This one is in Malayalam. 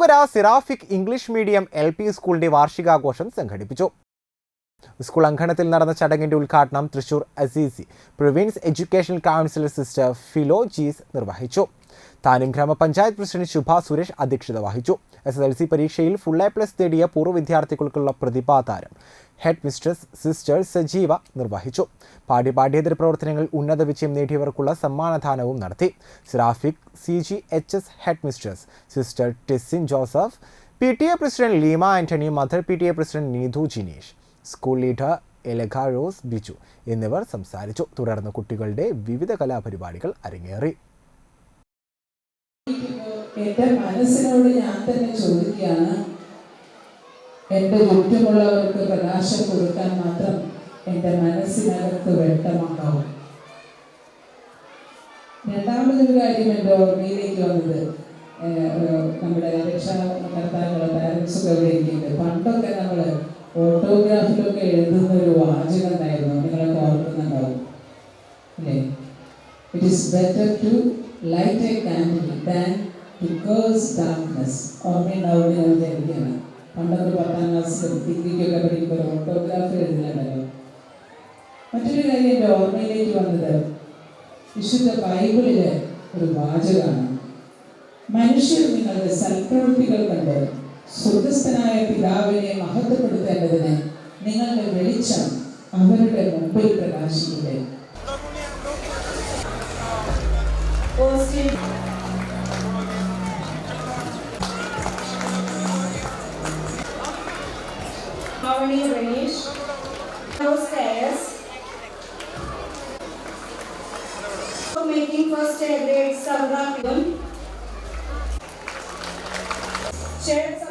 Ottukara Seraphic English medium L P സ്കൂളിന്റെ വാർഷികാഘോഷം സംഘടിപ്പിച്ചു. സ്കൂൾ അങ്കണത്തിൽ നടന്ന ചടങ്ങിന്റെ ഉദ്ഘാടനം Thrissur Assisi province education council sister Philo Jees നിർവഹിച്ചു. താനും ഗ്രാമപഞ്ചായത്ത് പ്രസിഡന്റ് ശുഭ സുരേഷ് അധ്യക്ഷത വഹിച്ചു. എസ് എസ് എൽ സി പരീക്ഷയിൽ ഫുൾ എ പ്ലസ് നേടിയ പൂർവ വിദ്യാർത്ഥികൾക്കുള്ള പ്രതിഭാതാരം ഹെഡ് മിസ്ട്രസ് സിസ്റ്റർ സജീവ നിർവഹിച്ചു. പാഠ്യ പാഠ്യേതര പ്രവർത്തനങ്ങൾ ഉന്നത വിജയം നേടിയവർക്കുള്ള സമ്മാനദാനവും നടത്തി. Seraphic C G H S head mistress sister Tessin Joseph P T A president Leema Antony mother P T A president Neethu Jineesh school leader Elaga Rose Biju എന്നിവർ സംസാരിച്ചു. തുടർന്ന് കുട്ടികളുടെ വിവിധ കലാപരിപാടികൾ അരങ്ങേറി. എന്റെ മനസ്സിനോട് ഞാൻ തന്നെ ചോദിക്കുകയാണ് എന്റെ ചുറ്റുമുള്ളവർക്ക് പ്രകാശം കൊടുക്കാൻ മാത്രം എന്റെ മനസ്സിനകത്ത് വ്യക്തമാക്കാവും. രണ്ടാമതൊരു കാര്യം എന്റെ ഓർമ്മയിലേക്ക് വന്നത് നമ്മുടെ രക്ഷാകർത്താക്കളെ പാരൻസൊക്കെ ഇവിടെ പണ്ടൊക്കെ നമ്മൾ ഓട്ടോഗ്രാഫിലൊക്കെ എഴുതുന്ന ഒരു വാചകം ഉണ്ടായിരുന്നു നിങ്ങളൊക്കെ ഓർക്കുന്നുണ്ടാവും അല്ലേ it is better to light a candle than to darkness ഓർമ്മയുണ്ടാവുന്ന ഞാൻ വിചാരിക്കുകയാണ്. പണ്ടൊക്കെ പത്താം ക്ലാസ് ഡിഗ്രിക്കൊക്കെ പഠിക്കുമ്പോൾ ഓട്ടോഗ്രാഫ് എഴുതിയിട്ടുണ്ടല്ലോ മറ്റൊരു കാര്യം എന്റെ ഓർമ്മയിലേക്ക് വന്നത് വിശുദ്ധ ബൈബിളിലെ ഒരു വാചകമാണ്. മനുഷ്യർ നിങ്ങളുടെ സൽപ്രവൃത്തികൾ കണ്ട് സ്വർഗസ്ഥനായ പിതാവിനെ മഹത്വപ്പെടുത്തേണ്ടതിന് നിങ്ങളുടെ വെളിച്ചം അവരുടെ മുമ്പിൽ പ്രകാശിക്കട്ടെ. Avani Vanish, downstairs. For making first aid grade Sabra Chair